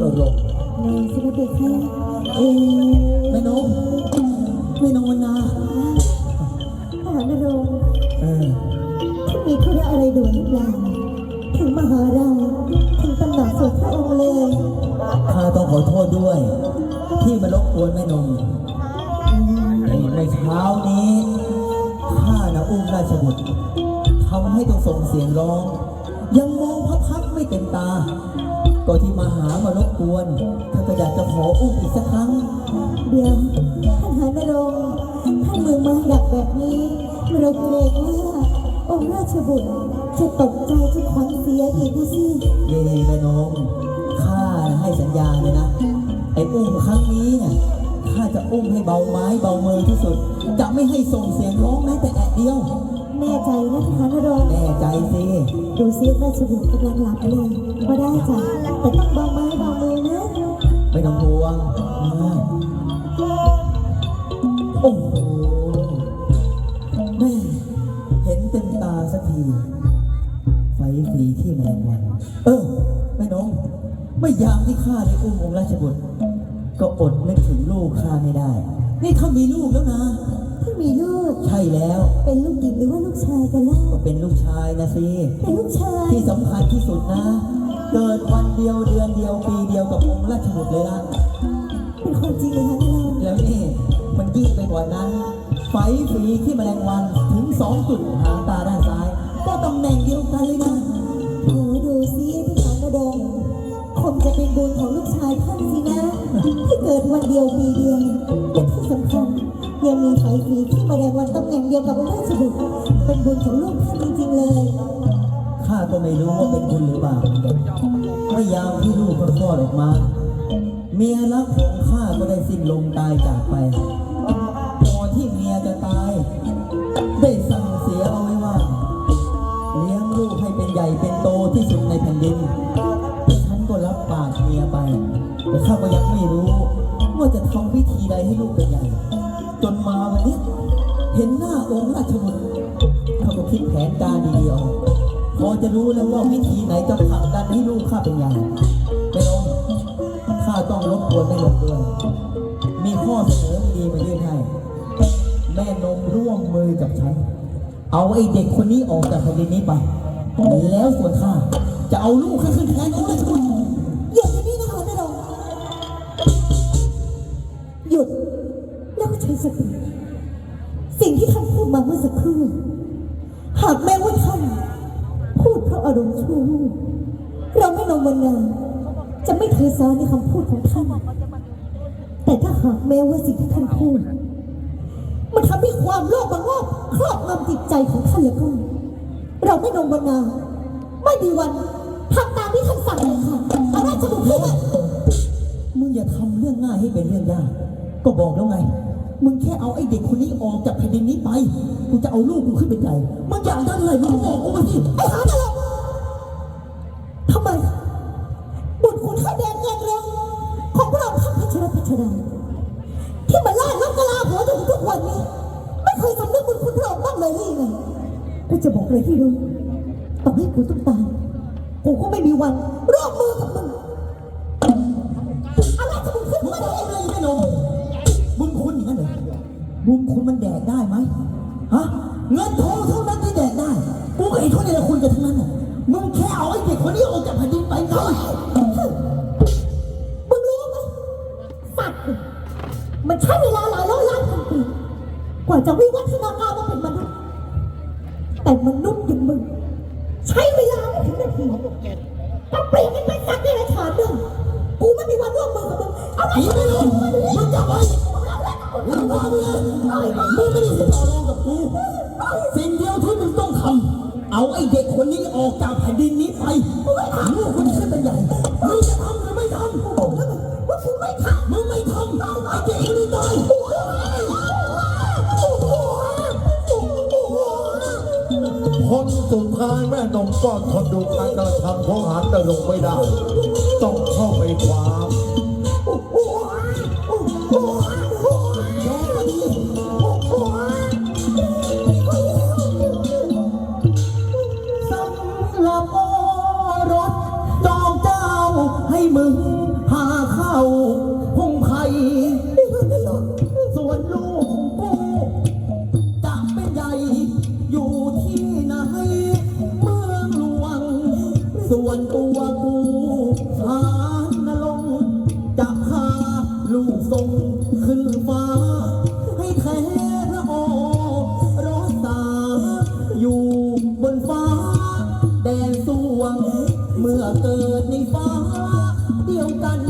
นรงค์นางสิบเด็กค่เออแม่นงแม่นงวันนาทหารนรงค์เออท่มีธุระอะไรด่วนหรือเปล่าถึงมาหาเราถึงตำหนักส่วนพระองค์เลยข้าต้องขอโทษด้วย ที่มารบกวนแม่นงในในเช้านี้ข้านะอุ้มราชบุตรทำให้ต้องส่งเสียงร้อง ยังมองพระพักตร์ไม่เต็มตา ก็ที่มาหามารบกวนข้าก็อยากจะขออุ้มอีกสักครั้ง เดี๋ยวท่านหานรงค์ท่านเมืองมาหยักแบบนี้เราเกรงว่าองค์ราชบุตรจะตกใจจนขวัญเสียอีกนะสินี่แม่นงข้าให้สัญญาเลยนะไอ้อุ้มครั้งนี้เนี่ย ข้าจะอุ้มให้เบาไม้เบามือที่สุด จะไม่ให้ส่งเสียงร้องแม้แต่แอะเดียว แน่ใจนะทหารนรงค์แน่ใจสิดูซิราชบุตรกำลังหลับเลยก็ได้จ้ะแต่ต้องเบาไม้เบามือนะไม่ต้องห่วงมาโอ้โหแม่เห็นเต็มตาสักทีไฟฝีที่แมลงวัน เออแม่น้อง ไม่ยามที่ข้าได้อุ้มองค์ราชบุตร ก็อดนึกถึงลูกข้าไม่ได้ นี่ถ้ามีลูกแล้วนะ ถ้ามีลูก ใช่แล้ว เป็นลูกหญิงหรือว่าลูกชายกันล่ะก็เป็นลูกชายนะสิ เป็นลูกชาย ที่สำคัญที่สุดนะ เกิดวันเดียวเดือนเดียวปีเดียวกับองค์ราชบุตรเลยนะเป็นคนจริงเลยคะนรงค์แล้วนี่มันยิ่งไปกว่านั้น ไฟฝีที่แมลงวันถึงสองจุดหางตาด้านซ้าย ก็ตำแหน่งเดียวกันเลยนะโอ้ดูซิที่ฐานนรงค์คงจะเป็นบุญของลูกชายท่านสินะ ที่เกิดวันเดียวปีเดียวและที่สำคัญยังมีไฟฟรีที่มาแรงวันตำแหน่งเดียวกับองค์ราชบุตรเป็นบุญของลูกท่านจริงๆเลยข้าก็ไม่รู้ว่าเป็นบุญหรือบาปเมื่อยามที่ลูกก็คลอดออกมา เมียรักของข้าก็ได้สิ้นลมตายจากไปก่อนที่เมียจะตาย ได้สั่งเสียเอาไว้ว่า เลี้ยงลูกให้เป็นใหญ่เป็นโตที่สุดในแผ่นดินฉันก็รับปาก วิธีใดให้ลูกเป็นใหญ่ จนมาวันนี้ เห็นหน้าองค์ราชบุตรเขาก็คิดแผนการดีๆออกพอจะรู้แล้วว่าวิธีไหนจะผลักดันให้ลูกข้าเป็นใหญ่ไม่ลงข้าต้องรบกวนแม่นมด้วย มีข้อเสนอดีมายื่นให้ แม่นมร่วมมือกับฉัน เอาไอ้เด็กคนนี้ออกจากแผ่นดินนี้ไป แล้วส่วนข้าจะเอาลูกข้าขึ้นแทนองค์ราชบุตร ก็ใช้สติสิ่งที่ท่านพูดมาเมื่อสักครู่หากแม้ว่าท่านพูดเพราะอารมณ์ชั่ววูบเราไม่ลงวันนาจะไม่ถือสาในคำพูดของท่าน แต่ถ้าหากแม้ว่าสิ่งที่ท่านพูด มันทำให้ความโลภบางโลภครอบงำจิตใจของท่านแล้วก็เราไม่ลงวันนาไม่มีวันทำตามที่ท่านสั่งเลยค่ะอาราชบุตรให้มันมึงอย่าทำเรื่องง่ายให้เป็นเรื่องยาก ก็บอกแล้วไง มึงแค่เอาไอ้เด็กคนนี้ออกจากแผ่นดินนี้ไป กูจะเอาลูกกูขึ้นเป็นใหญ่ มึงอยากได้อะไรมึงบอกกูมาสิ ไอ้หาตลกทำไม บุตรคุณข้าแดงเงินเรงของพระองค์ท่านพัชรพัชราที่มาล่าล้มกะลาหัวจนถึงทุกวันนี้ ไม่เคยสำนึกบุญคุณพระองค์บ้างเลยหรือไงกูจะบอกเลยที่รู้ต่อให้กูต้องตาย กูก็ไม่มีวันร่วมมือกับมึง บุญคุณมันแดกได้ไหมฮะเงินทองเท่านั้นที่แดกได้กูกับไอ้คนนี้คุณกันทั้งนั้นน่ะมึงแค่เอาไอ้เด็กคนนี้ออกจากแผ่นดินไปไงมึงรู้ไหมสัตว์มันใช้เวลาหลายร้อยล้านพันปีกว่าจะวิวัฒนาการมาเป็นมนุษย์แต่มนุษย์อย่างมึง ใช้เวลาไม่ถึงนาทีก็เปลี่ยนเป็นสัตว์ในราชาเดิมกูไม่มีวันร่วมมือกับมึงเอาไอ้มึงจะไป มึงว่ามึงไม่ได้สิทธิ์ต่อรองกับกูสิ่งเดียวที่มึงต้องทำเอาไอ้เด็กคนนี้ออกจากแผ่นดินนี้ไปลูกคนนี้ขึ้นเป็นใหญ่มึงจะทำหรือไม่ทำว่ากูไม่ทำมึงไม่ทำไอ้เด็กคนนี้ตายคนสุดท้ายแม่นมก็ทนดูการกระทำของหานตะลงไม่ได้ ต้องเข้าไปขวาม ส่วนตัวกูหานนลงจะพาลูกส่งขึ้นฟ้า ให้แท้พระโอรสตา อยู่บนฟ้า แดนสวง เมื่อเกิดในฟ้า เดียวกัน